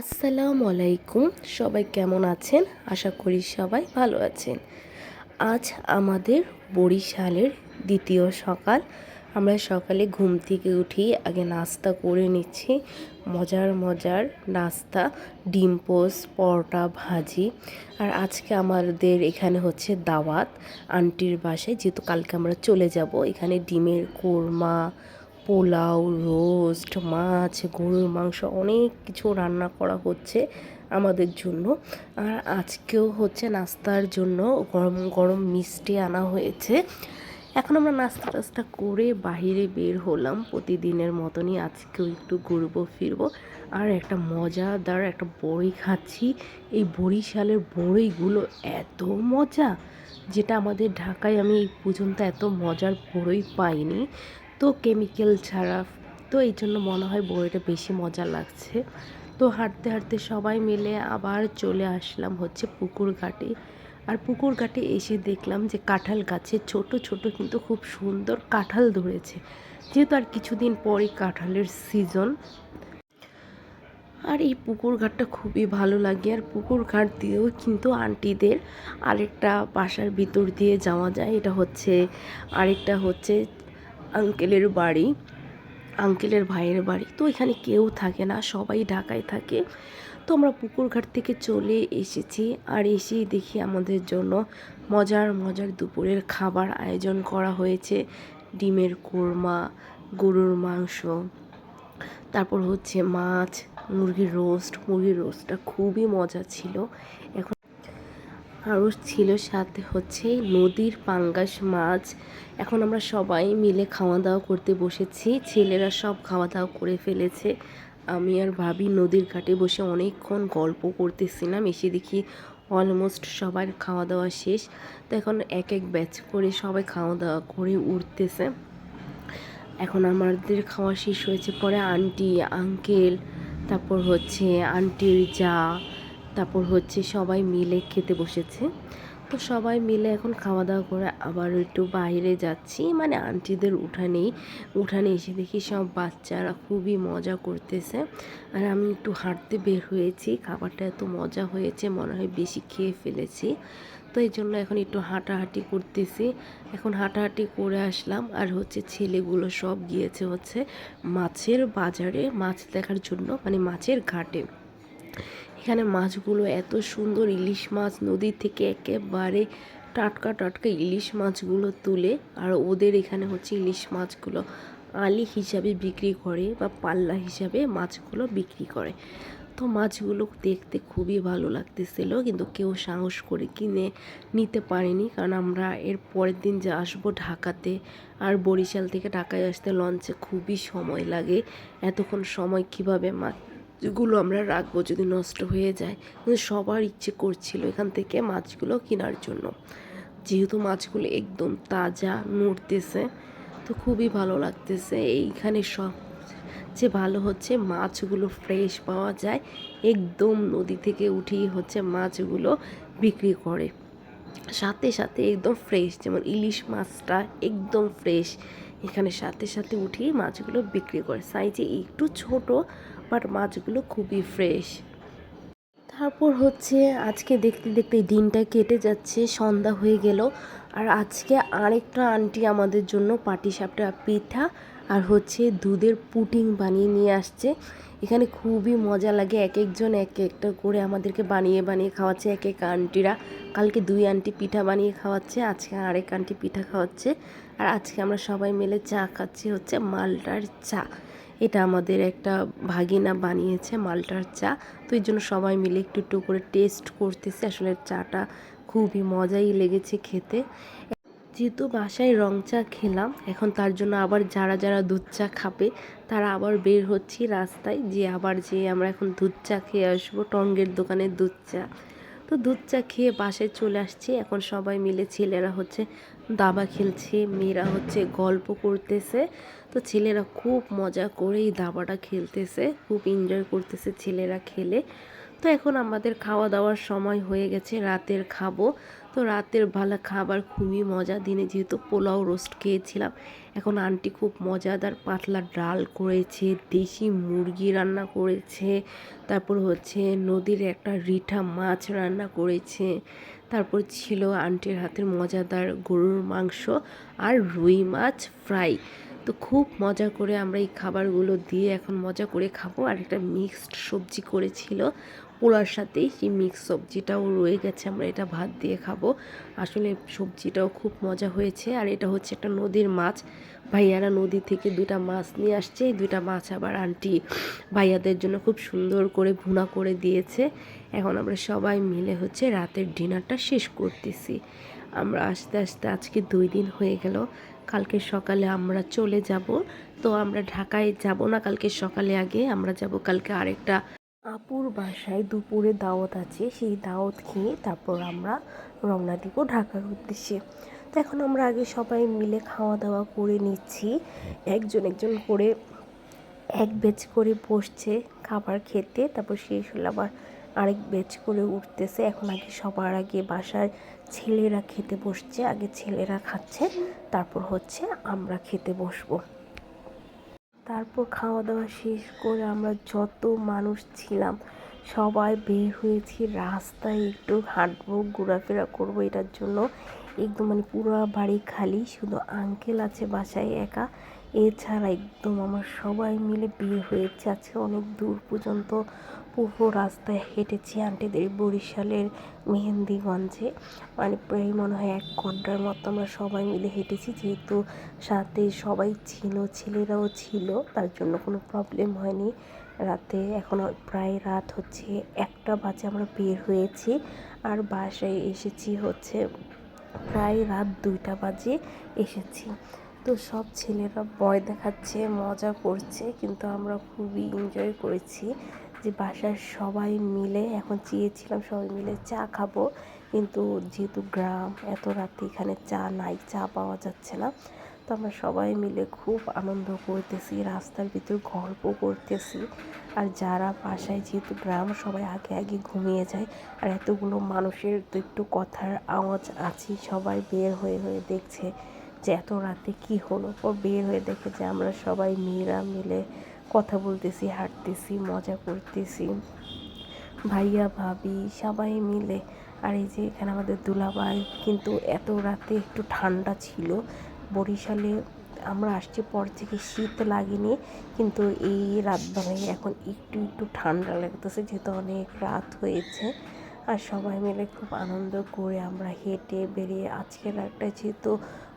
আসসালামু আলাইকুম। সবাই কেমন আছেন? আশা করি সবাই ভালো আছেন। আজ আমাদের বরিশালের দ্বিতীয় সকাল। আমরা সকালে ঘুম থেকে উঠি আগে নাস্তা করে নিচ্ছি। মজার মজার নাস্তা, ডিম পোস্ট পরোটা, ভাজি। আর আজকে আমাদের এখানে হচ্ছে দাওয়াত। আন্টির বাসায়, যেহেতু কালকে আমরা চলে যাব, এখানে ডিমের কোরমা পোলাও, রোস্ট, মাছ, গরুর মাংস অনেক কিছু রান্না করা হচ্ছে আমাদের জন্য। আর আজকেও হচ্ছে নাস্তার জন্য গরম গরম মিষ্টি আনা হয়েছে। এখন আমরা নাস্তা টাস্তা করে বাহিরে বের হলাম। প্রতিদিনের মতনই আজকেও একটু ঘুরবো, ফিরবো। আর একটা মজাদার একটা বড়ি খাচ্ছি। এই বরিশালের বড়িগুলো এত মজা, যেটা আমাদের ঢাকায় আমি এই পর্যন্ত এত মজার বড়ই পাইনি। তো কেমিক্যাল ছাড়া, তো এই জন্য মনে হয় বইটা বেশি মজা লাগছে। তো হাঁটতে হাঁটতে সবাই মিলে আবার চলে আসলাম হচ্ছে পুকুর ঘাটে। আর পুকুর ঘাটে এসে দেখলাম যে কাঁঠাল গাছে ছোট ছোট কিন্তু খুব সুন্দর কাঁঠাল ধরেছে। যেহেতু আর কিছুদিন পরই কাঁঠালের সিজন আর এই পুকুর ঘাটটা খুবই ভালো লাগে। আর পুকুর ঘাট দিয়েও কিন্তু আন্টিদের আরেকটা বাসার ভিতর দিয়ে যাওয়া যায়। এটা হচ্ছে, আরেকটা হচ্ছে আঙ্কেলের বাড়ি, আঙ্কেলের ভাইয়ের বাড়ি। তো এখানে কেউ থাকে না, সবাই ঢাকায় থাকে। তো আমরা পুকুরঘাট থেকে চলে এসেছি আর এসেই দেখি আমাদের জন্য মজার মজার দুপুরের খাবার আয়োজন করা হয়েছে। ডিমের কোরমা, গরুর মাংস, তারপর হচ্ছে মাছ, মুরগির রোস্ট। মুরগির রোস্টটা খুবই মজা ছিল। এখন আরও ছিল সাথে হচ্ছে নদীর পাঙ্গাস মাছ। এখন আমরা সবাই মিলে খাওয়া দাওয়া করতে বসেছি। ছেলেরা সব খাওয়া দাওয়া করে ফেলেছে। আমি আর ভাবি নদীর ঘাটে বসে অনেকক্ষণ গল্প করতেছিলাম। এসে দেখি অলমোস্ট সবার খাওয়া দাওয়া শেষ। তো এখন এক এক ব্যাচ করে সবাই খাওয়া দাওয়া করে উঠতেছে। এখন আমাদের খাওয়া শেষ হয়েছে। পরে আন্টি আঙ্কেল তারপর হচ্ছে আন্টির যা তারপর হচ্ছে সবাই মিলে খেতে বসেছে। তো সবাই মিলে এখন খাওয়া দাওয়া করে আবার একটু বাইরে যাচ্ছি। মানে আন্টিদের উঠানেই, উঠানে এসে দেখি সব বাচ্চারা খুবই মজা করতেছে। আর আমি একটু হাঁটতে বের হয়েছি। খাবারটা এত মজা হয়েছে, মনে হয় বেশি খেয়ে ফেলেছি। তো এই জন্য এখন একটু হাঁটাহাঁটি করতেছি। এখন হাঁটাহাঁটি করে আসলাম। আর হচ্ছে ছেলেগুলো সব গিয়েছে হচ্ছে মাছের বাজারে। মাছ দেখার জন্য মানে মাছের ঘাটে। এখানে মাছগুলো এত সুন্দর ইলিশ মাছ নদী থেকে একেবারে টাটকা টাটকা ইলিশ মাছগুলো তুলে, আর ওদের এখানে হচ্ছে ইলিশ মাছগুলো আলি হিসাবে বিক্রি করে বা পাল্লা হিসাবে মাছগুলো বিক্রি করে। তো মাছগুলো দেখতে খুবই ভালো লাগতেছিল, কিন্তু কেউ সাহস করে কিনে নিতে পারেনি, কারণ আমরা এর পরের দিন যে আসব ঢাকাতে আর বরিশাল থেকে ঢাকায় আসতে লঞ্চে খুবই সময় লাগে। এতক্ষণ সময় কীভাবে মাছ গুলো আমরা রাখব যদি নষ্ট হয়ে যায়। কিন্তু সবার ইচ্ছে করছিল এখান থেকে মাছগুলো কেনার জন্য। যেহেতু মাছগুলো একদম তাজা নড়তেছে, তো খুবই ভালো লাগতেছে। এইখানে সব যে ভালো হচ্ছে মাছগুলো ফ্রেশ পাওয়া যায়। একদম নদী থেকে উঠিয়ে হচ্ছে মাছগুলো বিক্রি করে। সাথে সাথে একদম ফ্রেশ যেমন ইলিশ মাছটা একদম ফ্রেশ এখানে সাথে সাথে উঠিয়ে মাছগুলো বিক্রি করে। সাইজে একটু ছোট বাট মাছগুলো খুবই ফ্রেশ তারপর হচ্ছে আজকে দেখতে দেখতে দিনটা কেটে যাচ্ছে, সন্ধ্যা হয়ে গেল। আর আজকে আরেকটা আন্টি আমাদের জন্য পাটিসাপটা, পিঠা আর হচ্ছে দুধের পুটিং বানিয়ে নিয়ে আসছে। এখানে খুবই মজা লাগে, এক একজন এক একটা করে আমাদেরকে বানিয়ে বানিয়ে খাওয়াচ্ছে, এক এক আন্টিরা। কালকে দুই আন্টি পিঠা বানিয়ে খাওয়াচ্ছে, আজকে আরেক আন্টি পিঠা খাওয়াচ্ছে। আর আজকে আমরা সবাই মিলে চা খাচ্ছি হচ্ছে মালটার চা। এটা আমাদের একটা ভাগিনা বানিয়েছে মালটার চা। তো এই জন্য সবাই মিলে একটু একটু করে টেস্ট করতেছে। আসলে চাটা খুবই মজাই লেগেছে খেতে। যেহেতু বাসায় রং চা খেলাম, এখন তার জন্য আবার যারা যারা দুধ চা খাবে, তারা আবার বের হচ্ছি রাস্তায়। যে আবার যে আমরা এখন দুধ চা খেয়ে আসব, টঙ্গের দোকানে দুধ চা। তো দুধ চা খেয়ে বাসায় চলে আসছি। এখন সবাই মিলে ছেলেরা হচ্ছে দাবা খেলছে, মেয়েরা হচ্ছে গল্প করতেছে। তো ছেলেরা খুব মজা করে এই দাবাটা খেলতেছে, খুব এনজয় করতেছে ছেলেরা খেলে। তো এখন আমাদের খাওয়া দাওয়ার সময় হয়ে গেছে, রাতের খাব। তো রাতের ভালো খাবার খুবই মজা, দিনে যেহেতু পোলাও রোস্ট খেয়েছিলাম, এখন আন্টি খুব মজাদার পাতলা ডাল করেছে, দেশি মুরগি রান্না করেছে, তারপর হচ্ছে নদীর একটা রিঠা মাছ রান্না করেছে, তারপর ছিল আন্টির হাতের মজাদার গরুর মাংস আর রুই মাছ ফ্রাই। তো খুব মজা করে আমরা এই খাবারগুলো দিয়ে এখন মজা করে খাব। আর একটা মিক্সড সবজি করেছিল পোলার সাথেই সেই মিক্স সবজিটাও রয়ে গেছে, আমরা এটা ভাত দিয়ে খাব। আসলে সবজিটাও খুব মজা হয়েছে। আর এটা হচ্ছে একটা নদীর মাছ। ভাইয়ারা নদী থেকে দুটা মাছ নিয়ে আসছে। এই দুটা মাছ আবার আন্টি ভাইয়াদের জন্য খুব সুন্দর করে ভুনা করে দিয়েছে। এখন আমরা সবাই মিলে হচ্ছে রাতের ডিনারটা শেষ করতেছি। আমরা আস্তে আস্তে আজকে দুই দিন হয়ে গেল। কালকে সকালে আমরা চলে যাব। তো আমরা ঢাকায় যাব না, কালকে সকালে আগে আমরা যাব। কালকে আরেকটা আপুর বাসায় দুপুরে দাওয়াত আছে, সেই দাওয়াত খেয়ে তারপর আমরা রওনা দিব ঢাকার উদ্দেশ্যে। তো এখন আমরা আগে সবাই মিলে খাওয়া দাওয়া করে নিচ্ছি। একজন একজন করে এক বেচ করে বসছে খাবার খেতে, তারপর শেষ হলে আবার আরেক বেচ করে উঠতেছে। এখন আগে সবার আগে বাসার ছেলেরা খেতে বসছে, আগে ছেলেরা খাচ্ছে, তারপর হচ্ছে আমরা খেতে বসবো। তারপর খাওয়া দাওয়া শেষ করে আমরা যত মানুষ ছিলাম, সবাই বের হয়েছি, রাস্তায় একটু হাঁটবো, ঘোরাফেরা করব, এটার জন্য একদম মানে পুরো বাড়ি খালি, শুধু আঙ্কেল আছে বাসায় একা। এছাড়া একদম আমার সবাই মিলে বিয়ে হয়েছে, আজকে অনেক দূর পর্যন্ত পুরো রাস্তায় হেঁটেছি আন্টিদের বরিশালের মেহেন্দিগঞ্জে। মানে প্রায় মনে হয় এক ঘণ্টার মতো আমরা সবাই মিলে হেঁটেছি, যেহেতু সাথে সবাই ছিল, ছেলেরাও ছিল, তার জন্য কোনো প্রবলেম হয়নি। রাতে এখন প্রায় রাত হচ্ছে, একটা বাজে আমরা বের হয়েছি আর বাসায় এসেছি হচ্ছে প্রায় রাত দুইটা বাজে এসেছি। তো সব ছেলেরা ভয় দেখাচ্ছে, মজা করছে, কিন্তু আমরা খুবই এনজয় করেছি। যে বাসার সবাই মিলে, এখন চেয়েছিলাম সবাই মিলে চা খাব, কিন্তু যেহেতু গ্রাম, এত রাতে এখানে চা নাই, চা পাওয়া যাচ্ছে না। তো আমরা সবাই মিলে খুব আনন্দ করতেছি, রাস্তার ভিতর গল্প করতেছি। আর যারা বাসায় যেহেতু গ্রাম, সবাই আগে আগে ঘুমিয়ে যায়। আর এতগুলো মানুষের তো একটু কথার আওয়াজ আছে, সবাই বের হয়ে হয়ে দেখছে যে এত রাতে কি হলো। পর বের হয়ে দেখে যে আমরা সবাই মেয়েরা মিলে কথা বলতেছি, হাঁটতেছি, মজা করতেছি। ভাইয়া, ভাবি সবাই মিলে, আর এই যে এখানে আমাদের দুলাভাই, কিন্তু এত রাতে একটু ঠান্ডা ছিল। বরিশালে আমরা আসছি পর থেকে শীত লাগেনি, কিন্তু এই রাত বেলায় এখন একটু একটু ঠান্ডা লাগতেছে, যেহেতু অনেক রাত হয়েছে। আর সবাই মিলে খুব আনন্দ করে আমরা হেঁটে বেরিয়ে আজকের রাতটা যেহেতু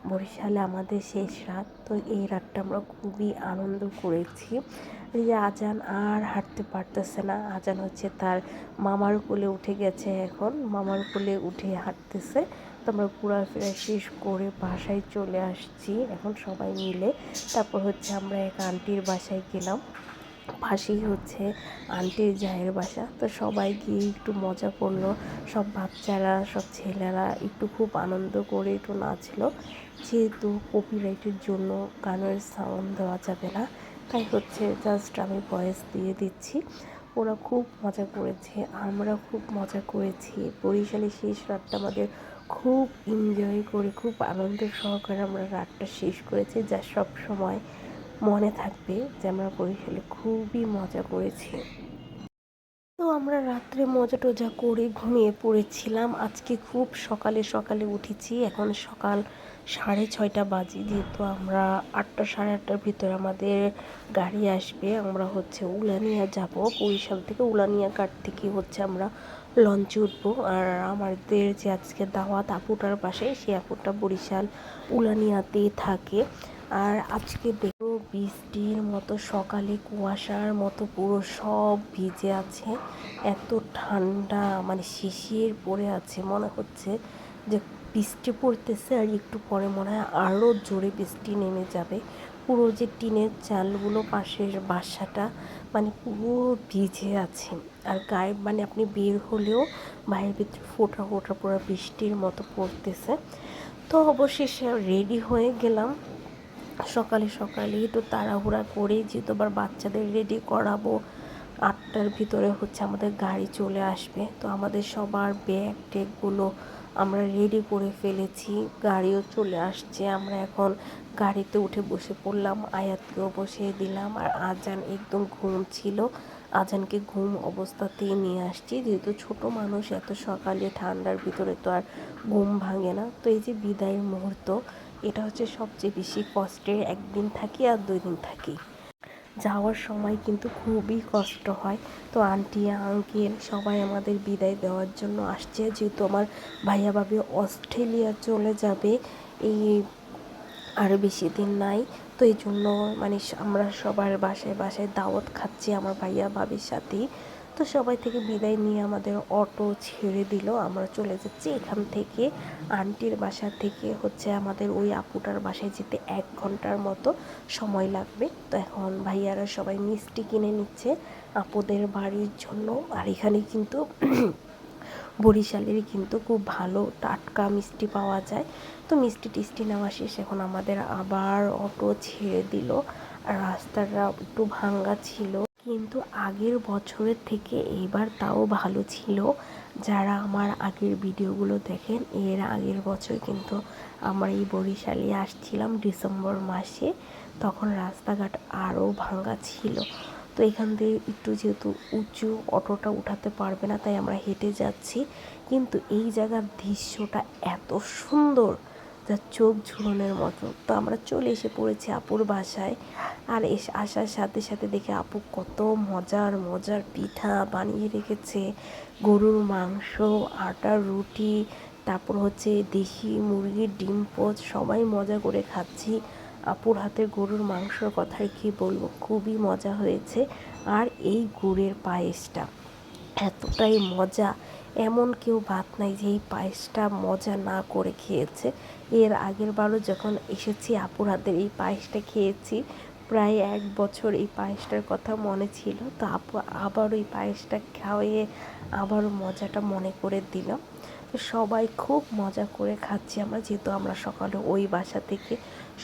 বরিশালে আমাদের শেষ রাত, তো এই রাতটা আমরা খুবই আনন্দ করেছি। যে আজান আর হাঁটতে পারতেছে না, আজান হচ্ছে তার মামার কোলে উঠে গেছে এখন, মামার কোলে উঠে হাঁটতেছে। তো আমরা ঘোরাফেরা শেষ করে বাসায় চলে আসছি, এখন সবাই মিলে। তারপর হচ্ছে আমরা এক আন্টির বাসায় গেলাম। পাশেই হচ্ছে আন্টির জায়ের বাসা। তো সবাই গিয়ে একটু মজা করল। সব বাচ্চারা, সব ছেলেরা একটু খুব আনন্দ করে একটু নাচলো। যেহেতু কপিরাইটের জন্য গানের সাউন্ড দেওয়া যাবে না, তাই হচ্ছে জাস্ট আমি ভয়েস দিয়ে দিচ্ছি। ওরা খুব মজা করেছে, আমরা খুব মজা করেছি। বরিশালে শেষ রাতটা আমাদের খুব এনজয় করে, খুব আনন্দ সহকারে আমরা রাতটা শেষ করেছি যা সব সময় মনে থাকবে যে আমরা বরিশালে খুবই মজা করেছি। তো আমরা রাত্রে মজা টজা করে ঘুমিয়ে পড়েছিলাম। আজকে খুব সকালে সকালে উঠেছি। এখন সকাল সাড়ে ছয়টা বাজে, যেহেতু আমরা আটটা, সাড়ে আটটার ভিতরে আমাদের গাড়ি আসবে। আমরা হচ্ছে উলানিয়া যাব। বরিশাল থেকে উলানিয়া ঘাট থেকে হচ্ছে আমরা লঞ্চে উঠবো। আর আমাদের যে আজকে দাওয়াত আপুটার পাশে সে আপুটা বরিশাল উলানিয়াতে থাকে। আর আজকে দেখো বৃষ্টির মতো সকালে কুয়াশার মতো পুরো সব ভিজে আছে। এত ঠান্ডা মানে শিশির পড়ে আছে, মনে হচ্ছে যে বৃষ্টি পড়তেছে আর একটু পরে মনে হয় আরও জোরে বৃষ্টি নেমে যাবে। পুরো যে টিনের চালগুলো পাশের বাসাটা মানে পুরো ভিজে আছে। আর গায়ে মানে আপনি বের হলেও বাইরের ভিতরে ফোটা ফোটা পুরো বৃষ্টির মতো পড়তেছে। তো অবশেষে রেডি হয়ে গেলাম। সকালে সকালে একটু তাড়াহুড়া করে যেহেতু আবার বাচ্চাদের রেডি করাবো। আটটার ভিতরে হচ্ছে আমাদের গাড়ি চলে আসবে। তো আমাদের সবার ব্যাগ ট্যাগগুলো আমরা রেডি করে ফেলেছি। গাড়িও চলে আসছে। আমরা এখন গাড়িতে উঠে বসে পড়লাম, আয়াতকেও বসিয়ে দিলাম। আর আজান একদম ঘুম ছিল। আজানকে ঘুম অবস্থাতেই নিয়ে আসছি। যেহেতু ছোট মানুষ, এত সকালে ঠান্ডার ভিতরে তো আর ঘুম ভাঙে না। তো এই যে বিদায়ের মুহূর্ত এটা হচ্ছে সবচেয়ে বেশি কষ্টের একদিন থাকি আর দুই দিন থাকি। যাওয়ার সময় কিন্তু খুবই কষ্ট হয়। তো আন্টি, আঙ্কেল সবাই আমাদের বিদায় দেওয়ার জন্য আসছে। যেহেতু আমার ভাইয়া ভাবি অস্ট্রেলিয়া চলে যাবে, এই আরও বেশি দিন নাই। তো এই জন্য মানে আমরা সবার বাসায় বাসায় দাওয়াত খাচ্ছি আমার ভাইয়া ভাবির সাথেই তো সবাই থেকে বিদায় নিয়ে আমাদের অটো ছেড়ে দিল। আমরা চলে যাচ্ছি এখান থেকে। আন্টির বাসা থেকে হচ্ছে আমাদের ওই আপুটার বাসায় যেতে এক ঘণ্টার মতো সময় লাগবে। তো এখন ভাইয়ারা সবাই মিষ্টি কিনে নিচ্ছে আপুদের বাড়ির জন্য। আর এখানে কিন্তু বরিশালের কিন্তু খুব ভালো টাটকা মিষ্টি পাওয়া যায়। তো মিষ্টি টিষ্টি নেওয়া শেষ। এখন আমাদের আবার অটো ছেড়ে দিল। আর রাস্তাটা একটু ভাঙ্গা ছিল। কিন্তু আগের বছরের থেকে এবার তাও ভালো ছিল। যারা আমার আগের ভিডিওগুলো দেখেন, এর আগের বছর কিন্তু আমরা এই বরিশালে আসছিলাম ডিসেম্বর মাসে। তখন রাস্তাঘাট আরও ভাঙ্গা ছিল। তো এখান থেকে একটু যেহেতু উঁচু অটোটা উঠাতে পারবে না, তাই আমরা হেঁটে যাচ্ছি। কিন্তু এই জায়গার দৃশ্যটা এত সুন্দর! যা চোখ ঝুলনের মতো। তো আমরা চলে এসে পড়েছি আপুর বাসায়। আর এসে, আসার সাথে সাথে দেখে আপু কত মজার মজার পিঠা বানিয়ে রেখেছে। গরুর মাংস আটার রুটি, তারপর হচ্ছে দেশি মুরগির ডিম পোচ, সবাই মজা করে খাচ্ছি। আপুর হাতের গরুর মাংসর কথাই কি বলব? খুবই মজা হয়েছে। আর এই গুড়ের পায়েসটা। এতটাই মজা। এমন কেউ ভাত নাই যে এই পায়েসটা মজা না করে খেয়েছে। এর আগের বারও যখন এসেছি আপুর হাতের এই পায়েসটা খেয়েছি, প্রায় এক বছর এই পায়েসটার কথা মনে ছিল। তো আপু আবার ওই পায়েসটা খাওয়িয়ে আবারও মজাটা মনে করে দিলাম তো সবাই খুব মজা করে খাচ্ছি আমরা, যেহেতু আমরা সকালে ওই বাসা থেকে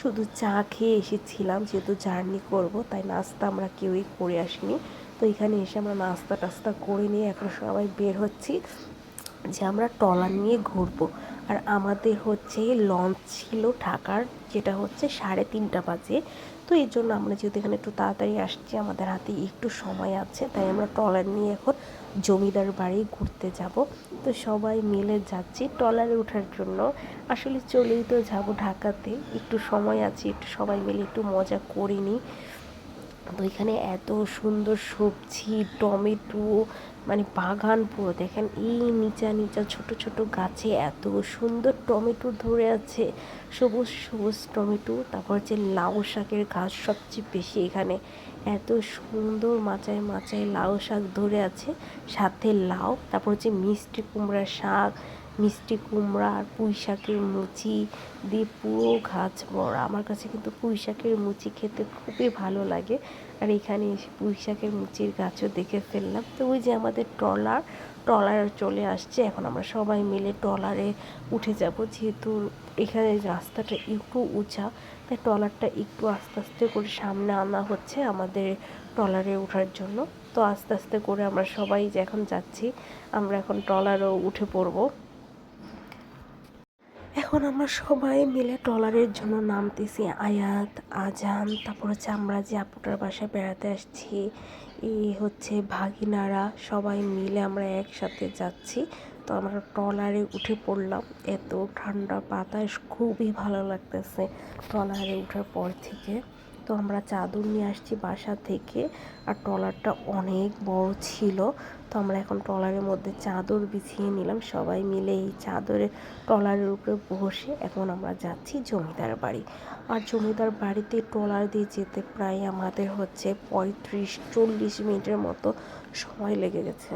শুধু চা খেয়ে এসেছিলাম, যেহেতু জার্নি করব, তাই নাস্তা আমরা কেউই করে আসিনি। তো এখানে এসে আমরা নাস্তা টাস্তা করে নিয়ে এখন সবাই বের হচ্ছি যে আমরা ট্রলার নিয়ে ঘুরবো। আর আমাদের হচ্ছে লঞ্চ ছিল ঢাকার, যেটা হচ্ছে সাড়ে তিনটা বাজে। তো এই জন্য আমরা যেহেতু এখানে একটু তাড়াতাড়ি আসছি, আমাদের হাতে একটু সময় আছে, তাই আমরা ট্রলার নিয়ে এখন জমিদার বাড়ি ঘুরতে যাব। তো সবাই মিলে যাচ্ছি ট্রলারে ওঠার জন্য। আসলে চলেই তো যাব ঢাকাতে, একটু সময় আছে, একটু সবাই মিলে একটু মজা করিনি তো এখানে এত সুন্দর সবজি, টমেটো মানে বাগান পুরো। দেখেন এই নিচা নিচা ছোট ছোট গাছে এত সুন্দর টমেটো ধরে আছে। সবুজ সবুজ টমেটো, তারপর হচ্ছে লাউ শাকের গাছ সবচেয়ে বেশি এখানে। এত সুন্দর মাচায় মাচায় লাউ শাক ধরে আছে। সাথে লাউ, তারপর হচ্ছে মিষ্টি কুমড়ার শাক মিষ্টি কুমড়া আর পুঁই শাকের মুচি দিয়ে পুরো গাছ ভরা। আমার কাছে কিন্তু পুঁই শাকের মুচি খেতে খুবই ভালো লাগে। আর এখানে এসে পুঁই শাকের মুচির গাছও দেখে ফেললাম। তো ওই যে আমাদের ট্রলার ট্রলার চলে আসছে। এখন আমরা সবাই মিলে ট্রলারে উঠে যাব। যেহেতু এখানে রাস্তাটা একটু উঁচা, তাই ট্রলারটা একটু আস্তে আস্তে করে সামনে আনা হচ্ছে আমাদের ট্রলারে ওঠার জন্য। তো আস্তে আস্তে করে আমরা সবাই যে এখন যাচ্ছি, আমরা এখন ট্রলারও উঠে পড়ব। এখন আমরা সবাই মিলে ট্রলারের জন্য নামতেছি আয়াত, আজান, তারপর হচ্ছে আমরা যে আপুটার বাসায় বেড়াতে আসছি এই হচ্ছে ভাগিনারা, সবাই মিলে আমরা একসাথে যাচ্ছি। তো আমরা ট্রলারে উঠে পড়লাম, এত ঠান্ডা বাতাস, খুবই ভালো লাগতেছে ট্রলারে উঠার পর থেকে। তো আমরা চাদর নিয়ে আসছি বাসা থেকে আর ট্রলারটা অনেক বড় ছিল। তো আমরা এখন ট্রলারের মধ্যে চাদর বিছিয়ে নিলাম। সবাই মিলে এই চাদরে ট্রলারের উপরে বসে এখন আমরা যাচ্ছি জমিদার বাড়ি। আর জমিদার বাড়িতে ট্রলার দিয়ে যেতে প্রায় আমাদের হচ্ছে পঁয়ত্রিশ চল্লিশ মিনিটের মতো সময় লেগে গেছে।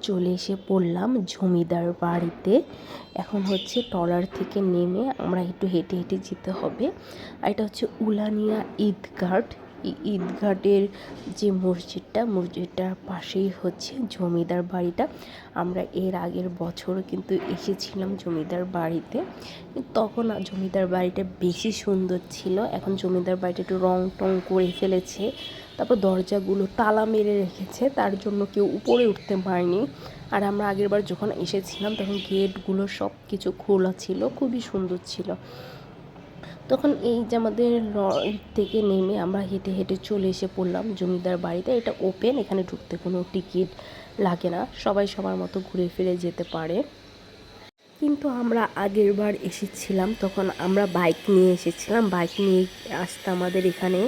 চলে এসে পড়লাম জমিদার বাড়িতে। এখন হচ্ছে টলার থেকে নেমে আমরা একটু হেঁটে হেঁটে যেতে হবে। আর এটা হচ্ছে উলানিয়া ঈদঘাট ঈদঘাটের যে মসজিদটা, মসজিদটার পাশেই হচ্ছে জমিদার বাড়িটা। আমরা এর আগের বছর কিন্তু এসেছিলাম জমিদার বাড়িতে। তখন জমিদার বাড়িটা বেশি সুন্দর ছিল। এখন জমিদার বাড়িটা একটু রং টং করে ফেলেছে। তারপর দরজাগুলো তালা মেরে রেখেছে, তার জন্য কেউ উপরে উঠতে পারেনি। আর আমরা আগেরবার যখন এসেছিলাম, তখন গেটগুলো সব কিছু খোলা ছিল, খুবই সুন্দর ছিল। তখন এই যে আমাদের থেকে নেমে আমরা হেঁটে হেঁটে চলে এসে পড়লাম জমিদার বাড়িতে। এটা ওপেন, এখানে ঢুকতে কোনো টিকিট লাগে না, সবাই সবার মতো ঘুরে ফিরে যেতে পারে। কিন্তু আমরা আগের বার এসেছিলাম, তখন আমরা বাইক নিয়ে এসেছিলাম। বাইক নিয়ে আসতে আমাদের এখানে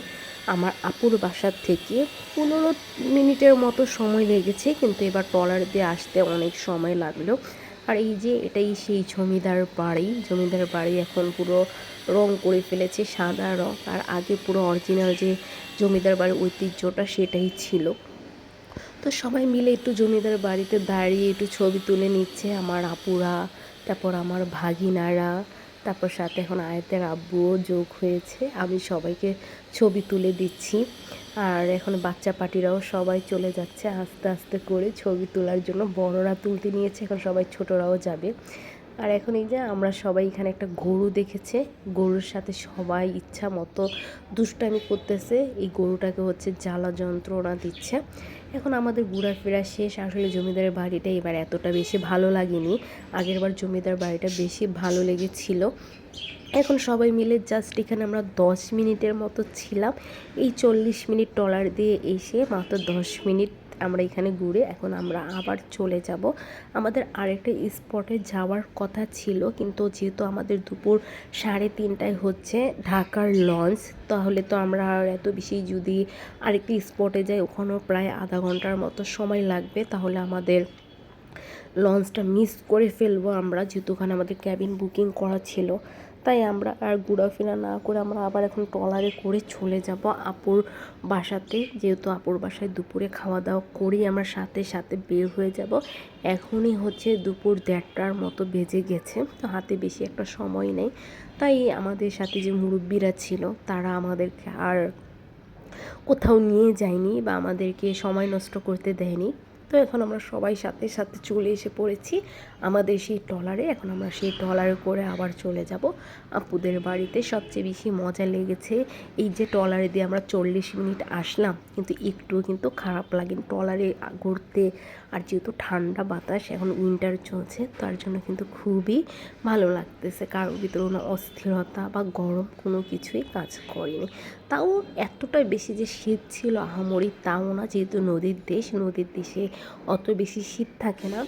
আমার আপুর বাসার থেকে পনেরো মিনিটের মতো সময় লেগেছে, কিন্তু এবার ট্রলার দিয়ে আসতে অনেক সময় লাগল। আর এই যে এটাই সেই জমিদার বাড়ি জমিদার বাড়ি এখন পুরো রং করে ফেলেছে, সাদা রং। আর আগে পুরো অরিজিনাল যে জমিদার বাড়ির ঐতিহ্যটা সেটাই ছিল। তো সবাই মিলে একটু জমিদার বাড়িতে দাঁড়িয়ে একটু ছবি তুলে নিচ্ছে আমার আপুরা, তারপর আমার ভাগিনারা। তারপর সাথে এখন আয়তের আব্বুও যোগ হয়েছে। আমি সবাইকে ছবি তুলে দিচ্ছি। আর এখন বাচ্চা পাটিরাও সবাই চলে যাচ্ছে আস্তে আস্তে করে ছবি তোলার জন্য। বড়রা তুলতে নিয়েছে, এখন সবাই ছোটরাও যাবে। আর এখন এই যে আমরা সবাই এখানে একটা গরু দেখেছে। গরুর সাথে সবাই ইচ্ছা মতো দুষ্টামি করতেছে। এই গরুটাকে হচ্ছে জ্বালা যন্ত্রণা দিচ্ছে। এখন আমাদের ঘোরাফেরা শেষ, আসলে জমিদারের বাড়িটা এবার এতটা বেশি ভালো লাগেনি। আগেরবার জমিদার বাড়িটা বেশি ভালো লেগেছিল। এখন সবাই মিলে জাস্ট এখানে আমরা দশ মিনিটের মতো ছিলাম। এই চল্লিশ মিনিট টলার দিয়ে এসে মাত্র দশ মিনিট আমরা এখানে ঘুরে এখন আমরা আবার চলে যাব। আমাদের আরেকটা স্পটে যাওয়ার কথা ছিল, কিন্তু যেহেতু আমাদের দুপুর সাড়ে তিনটায় হচ্ছে ঢাকার লঞ্চ তাহলে তো আমরা এত বেশি যদি আরেকটি স্পটে যাই, ওখানেও প্রায় আধা ঘণ্টার মতো সময় লাগবে। তাহলে আমাদের লঞ্চটা মিস করে ফেলব আমরা, যেহেতু ওখানে আমাদের ক্যাবিন বুকিং করা ছিল। তাই আমরা আর ঘোরাফেরা না করে আমরা আবার এখন ট্রলারে করে চলে যাব আপুর বাসাতে। যেহেতু আপুর বাসায় দুপুরে খাওয়া দাওয়া করেই আমরা সাথে সাথে বের হয়ে যাব। এখনই হচ্ছে দুপুর দেড়টার মতো বেজে গেছে, তো হাতে বেশি একটা সময় নেই। তাই আমাদের সাথে যে মুরব্বীরা ছিল, তারা আমাদেরকে আর কোথাও নিয়ে যায়নি বা আমাদেরকে সময় নষ্ট করতে দেয়নি। তো এখন আমরা সবাই সাথে সাথে চলে এসে পড়েছি আমাদের সেই ট্রলারে। এখন আমরা সেই ট্রলারে করে আবার চলে যাব। আপুদের বাড়িতে সবচেয়ে বেশি মজা লেগেছে এই যে ট্রলারে দিয়ে আমরা চল্লিশ মিনিট আসলাম। কিন্তু একটুও কিন্তু খারাপ লাগেনি ট্রলারে ঘুরতে। আর যেহেতু ঠান্ডা বাতাস, এখন উইন্টার চলছে, তার জন্য কিন্তু খুবই ভালো লাগতেছে। কারোর ভিতরে অস্থিরতা বা গরম কোনো কিছুই কাজ করেনি। তাও এতটাই বেশি যে শীত ছিল আহামরি তাও না যেহেতু নদীর দেশ নদীর দেশে অত বেশি শীত থাকে না।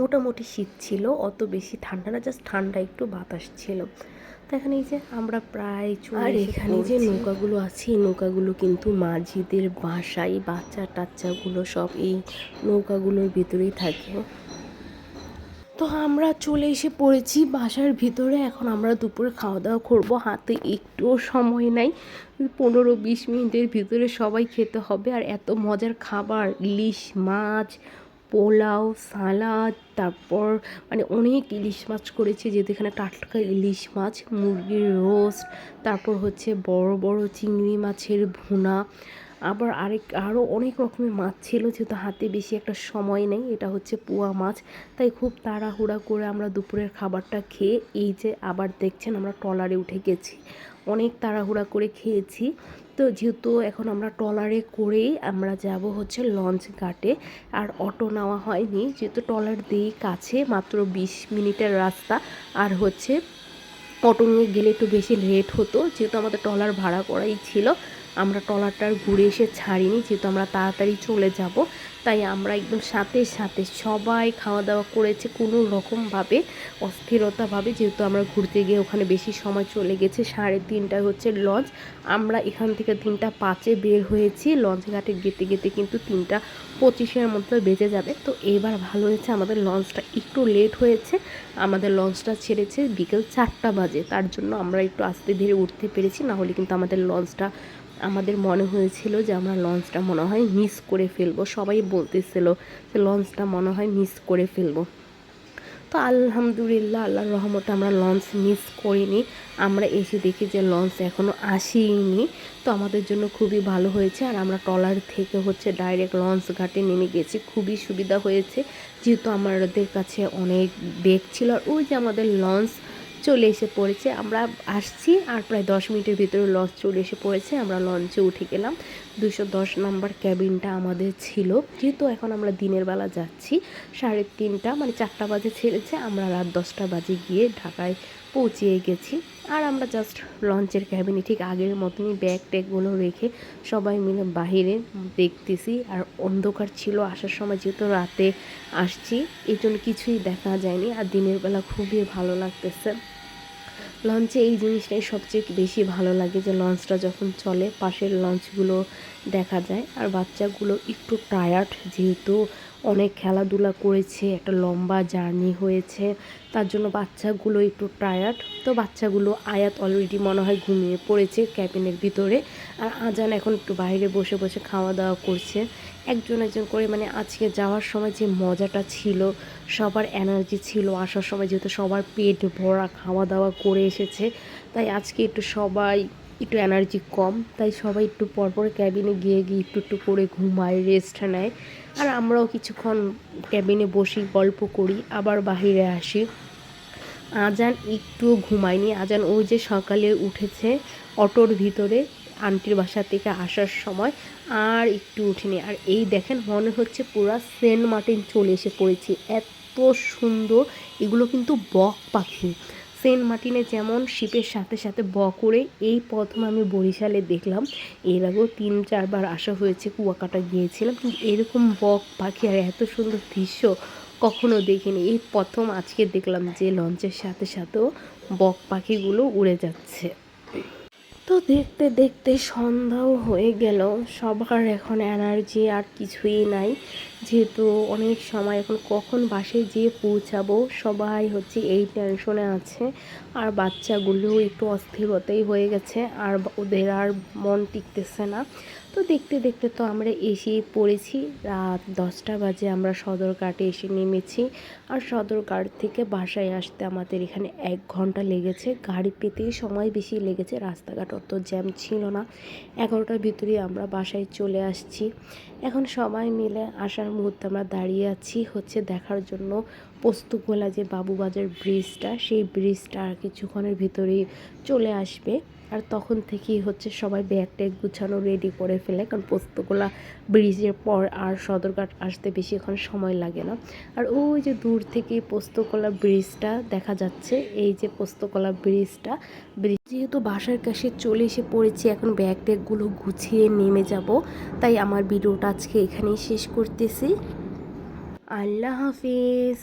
মোটামুটি শীত ছিল অত বেশি ঠান্ডা না জাস্ট ঠান্ডা একটু বাতাস ছিল। তো এখানে এই যে আমরা প্রায় আর এখানে যে নৌকাগুলো আছে এই নৌকাগুলো কিন্তু মাঝিদের বাসায় বাচ্চা টাচ্চাগুলো সব এই নৌকাগুলোর ভিতরেই থাকে। তো আমরা চলে এসে পড়েছি বাসার ভিতরে। এখন আমরা দুপুরে খাওয়া দাওয়া করব। হাতে একটুও সময় নাই। পনেরো বিশ মিনিটের ভিতরে সবাই খেতে হবে। আর এত মজার খাবার, ইলিশ মাছ, পোলাও, সালাদ, তারপর মানে অনেক ইলিশ মাছ করেছে, যেহেতু এখানে টাটকা ইলিশ মাছ, মুরগির রোস্ট, তারপর হচ্ছে বড় বড় চিংড়ি মাছের ভুনা আবার আরেক আরও অনেক রকমের মাছ ছিল, যেহেতু হাতে বেশি একটা সময় নেই, এটা হচ্ছে পোয়া মাছ। তাই খুব তাড়াহুড়া করে আমরা দুপুরের খাবারটা খেয়ে, এই যে আবার দেখছেন আমরা ট্রলারে উঠে গেছি। অনেক তাড়াহুড়া করে খেয়েছি। তো যেহেতু এখন আমরা ট্রলারে করেই আমরা যাব হচ্ছে লঞ্চ ঘাটে, আর অটো নেওয়া হয়নি। যেহেতু ট্রলার দিয়েই কাছে, মাত্র বিশ মিনিটের রাস্তা, আর হচ্ছে অটো নিয়ে গেলে একটু বেশি লেট হতো, যেহেতু আমাদের ট্রলার ভাড়া করাই ছিল। আমরা ট্রলারটার ঘুরে এসে ছাড়িনি, যেহেতু আমরা তাড়াতাড়ি চলে যাব। তাই আমরা একদম সাথে সাথে সবাই খাওয়া দাওয়া করেছে কোনো রকমভাবে, অস্থিরতাভাবে, যেহেতু আমরা ঘুরতে গিয়ে ওখানে বেশি সময় চলে গেছে, সাড়ে তিনটায় হচ্ছে লঞ্চ। আমরা এখান থেকে তিনটা পাঁচে বের হয়েছি, লঞ্চ ঘাটে গেতে গেতে কিন্তু তিনটা পঁচিশের মধ্যে বেজে যাবে। তো এবার ভালো হয়েছে, আমাদের লঞ্চটা একটু লেট হয়েছে, আমাদের লঞ্চটা ছেড়েছে বিকেল চারটা বাজে, তার জন্য আমরা একটু আস্তে ধীরে উঠতে পেরেছি, না হলে কিন্তু আমাদের লঞ্চটা আমাদের মনে হয়েছিল যে আমরা লঞ্চটা মনে হয় মিস করে ফেলব। সবাই বলতেছিল যে লঞ্চটা মনে হয় মিস করে ফেলব। তো আলহামদুলিল্লাহ, আল্লাহর রহমতে আমরা লঞ্চ মিস করিনি। আমরা এসে দেখি যে লঞ্চ এখনও আসেইনি। তো আমাদের জন্য খুবই ভালো হয়েছে। আর আমরা ট্রলার থেকে হচ্ছে ডাইরেক্ট লঞ্চ ঘাটে নেমে গেছি। খুবই সুবিধা হয়েছে। যেহেতু আমাদের কাছে অনেক বেগ ছিল। আর ওই যে আমাদের লঞ্চ চলে এসে পড়েছে। আমরা আসছি আর প্রায় দশ মিনিটের ভিতরে লঞ্চ চলে এসে পড়েছে। আমরা লঞ্চে উঠে গেলাম। দুশো দশ নাম্বার ক্যাবিনটা আমাদের ছিল। যেহেতু এখন আমরা দিনের বেলা যাচ্ছি, সাড়ে তিনটা মানে চারটা বাজে ছেড়েছে। আমরা রাত দশটা বাজে গিয়ে ঢাকায় পৌঁছিয়ে গেছি। আর আমরা জাস্ট লঞ্চের ক্যাবিনে ঠিক আগের মতনই ব্যাগ ট্যাগগুলো রেখে সবাই মিলে বাহিরে দেখতেছি। আর অন্ধকার ছিল, আসার সময় যেহেতু রাতে আসছি এই জন্য কিছুই দেখা যায়নি। আর দিনের বেলা খুবই ভালো লাগতেছে। লঞ্চে এই জিনিসটাই সবচেয়ে বেশি ভালো লাগে যে লঞ্চটা যখন চলে, পাশের লঞ্চগুলো দেখা যায়। আর বাচ্চাগুলো একটু টায়ার্ড যেহেতু অনেক খেলাধুলা করেছে, একটা লম্বা জার্নি হয়েছে, তার জন্য বাচ্চাগুলো একটু টায়ার্ড তো বাচ্চাগুলো আয়াত অলরেডি মনে হয় ঘুমিয়ে পড়েছে ক্যাবিনের ভিতরে। আর আজান এখন একটু বাইরে বসে বসে খাওয়া দাওয়া করছে। একজন একজন করে মানে আজকে যাওয়ার সময় যে মজাটা ছিল, সবার এনার্জি ছিল, আসার সময় যেহেতু সবার পেট ভরা খাওয়া দাওয়া করে এসেছে, তাই আজকে একটু সবাই একটু এনার্জি কম, তাই সবাই একটু পরপর ক্যাবিনে গিয়ে গিয়ে একটু একটু করে ঘুমায় রেস্ট নেয়। আর আমরাও কিছুক্ষণ ক্যাবিনে বসি গল্প করি, আবার বাহিরে আসি। আজান একটুও ঘুমায়নি, আজান ওই যে সকালে উঠেছে, অটোর ভিতরে আন্টির বাসা থেকে আসার সময় আর একটু উঠিনি। আর এই দেখেন, মনে হচ্ছে পুরা সেন্ট মার্টিন চলে এসে পড়েছি। এত সুন্দর, এগুলো কিন্তু বক পাখি। সেন্ট মার্টিনে যেমন শিপের সাথে সাথে ব করে এই প্রথম আমি বরিশালে দেখলাম। এর আগেও তিন, চারবার আসা হয়েছে, কুয়াকাটা গিয়েছিলাম। কিন্তু এরকম বক পাখি আর এত সুন্দর দৃশ্য কখনো দেখিনি। এই প্রথম আজকে দেখলাম যে লঞ্চের সাথে সাথেও বক পাখিগুলো উড়ে যাচ্ছে। তো দেখতে দেখতে সন্ধ্যাও হয়ে গেল। সবার এখন এনার্জি আর কিছুই নাই। যেহেতু অনেক সময় এখন কখন বাসে যেয়ে পৌঁছাবো, সবাই হচ্ছে এই টেনশনে আছে। আর বাচ্চাগুলোও একটু অস্থিরতাই হয়ে গেছে। আর ওদের আর মন টিকতেছে না। তো দেখতে দেখতে তো আমরা এসেই পড়েছি। রাত দশটা বাজে আমরা সদরঘাটে এসে নেমেছি। আর সদরঘাট থেকে বাসায় আসতে আমাদের এখানে এক ঘণ্টা লেগেছে। গাড়ি পেতেই সময় বেশি লেগেছে। রাস্তাঘাট অত জ্যাম ছিল না। এগারোটার ভিতরেই আমরা বাসায় চলে আসছি। এখন সবাই মিলে আসার মুহূর্তে আমরা দাঁড়িয়ে আছি হচ্ছে দেখার জন্য। পোস্তগোলা যে বাবুবাজার ব্রিজটা, সেই ব্রিজটা আর কিছুক্ষণের ভিতরেই চলে আসবে। আর তখন থেকেই হচ্ছে সবাই ব্যাগ ট্যাগ গুছানো রেডি করে ফেলে, কারণ পোস্তগোলা ব্রিজের পর আর সদরঘাট আসতে বেশিক্ষণ সময় লাগে না। আর ওই যে দূর থেকে পোস্তকলা ব্রিজটা দেখা যাচ্ছে, এই যে পোস্তকলা ব্রিজটা ব্রিজ যেহেতু বাসার কাছে চলে এসে পড়েছি, এখন ব্যাগ ট্যাগগুলো গুছিয়ে নেমে যাব, তাই আমার ভিডিওটা আজকে এখানেই শেষ করতেছি। আল্লাহ হাফিজ।